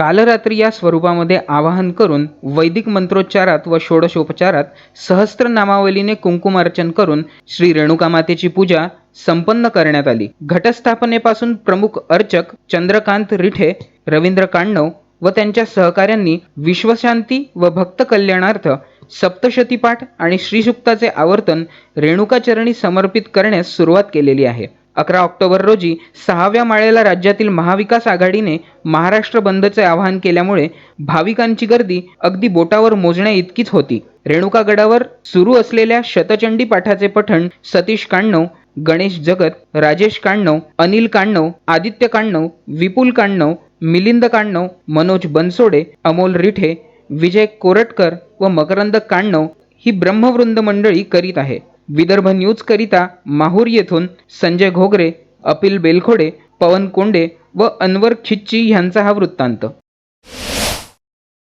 कालरात्री या स्वरूपामध्ये आवाहन करून वैदिक मंत्रोच्चारात व षोडशोपचारात सहस्त्र नामावलीने कुंकुमार्चन करून श्री रेणुका मातेची पूजा संपन्न करण्यात आली. घटस्थापनेपासून प्रमुख अर्चक चंद्रकांत रिठे रवींद्र काण्णव व त्यांच्या सहकाऱ्यांनी विश्वशांती व भक्त कल्याणार्थ सप्तशतीपाठ आणि श्रीसुक्ताचे आवर्तन रेणुकाचरणी समर्पित करण्यास सुरुवात केलेली आहे. अकरा ऑक्टोबर रोजी सहाव्या माळेला राज्यातील महाविकास आघाडीने महाराष्ट्र बंदचे आवाहन केल्यामुळे भाविकांची गर्दी अगदी बोटावर मोजण्या इतकीच होती. रेणुकागडावर सुरू असलेल्या शतचंडी पाठाचे पठण सतीश काण्णव गणेश जगत राजेश काण्णव अनिल काण्णव आदित्य काण्णव विपुल काण्णव मिलिंद काण्णव मनोज बनसोडे अमोल रिठे विजय कोरटकर व मकरंद काण्णव ही ब्रह्मवृंद मंडळी करीत आहे विदर्भ न्यूज करिता माहूर येथून संजय घोगरे अपिल बेलखोडे पवन कोंडे व अनवर खिच्ची ह्यांचा हा वृत्तांत.